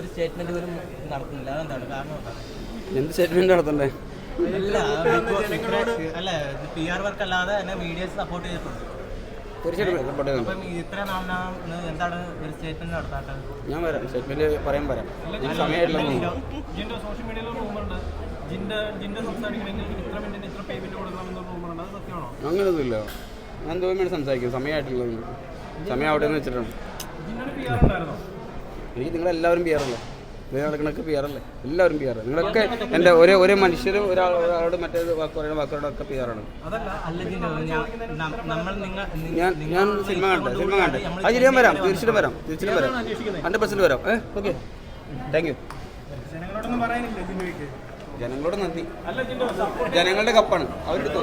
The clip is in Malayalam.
ഒരു സ്റ്റേറ്റ്മെന്റ് പോലും നടക്കുന്നില്ല അതെന്താണ്? കാരണം എന്ത് സ്റ്റേറ്റ്മെന്റ് നടത്തണ്ടേ? അല്ല പി ആർ വർക്ക് അല്ലാതെ തന്നെ മീഡിയസ് സപ്പോർട്ട് ചെയ്തിട്ടുണ്ട്. ഞാൻ വരാം. സ്റ്റേറ്റ്മെന്റ് പറയാൻ വരാം. സോഷ്യൽ മീഡിയയിൽ റൂമുണ്ട് അങ്ങനെയൊന്നുമില്ല ഞാൻ എന്തോ വേണ്ടി സംസാരിക്കും. സമയമായിട്ടില്ല സമയം അവിടെ നിന്ന് വെച്ചിട്ടാണ് ജിന്നൊരു പി ആർ ഉണ്ടായിരുന്നോ എനിക്ക് നിങ്ങളെല്ലാവരും പി ആറല്ലേ ഇത് നടക്കണൊക്കെ പി ആറല്ലേ എല്ലാവരും പി നിങ്ങളൊക്കെ എന്റെ ഒരേ ഒരേ മനുഷ്യരും ഒരാൾ ഒരാളോട് മറ്റേത് വാക്ക് പറയുന്ന വാക്കുകളൊക്കെ പി ആറാണ് ഞാൻ- ഞാൻ സിനിമ കണ്ടേ സിനിമ കണ്ടേ. ആ ശരി ഞാൻ വരാം. തീർച്ചയായിട്ടും വരാം. തീർച്ചയായിട്ടും വരാം. ഹൺഡ്രഡ് പെർസെന്റ് വരാം. ഏ ഓക്കെ. താങ്ക് യു ജനങ്ങളോട് നന്ദി. ജനങ്ങളുടെ കപ്പാണ്. അവരെടുത്തോ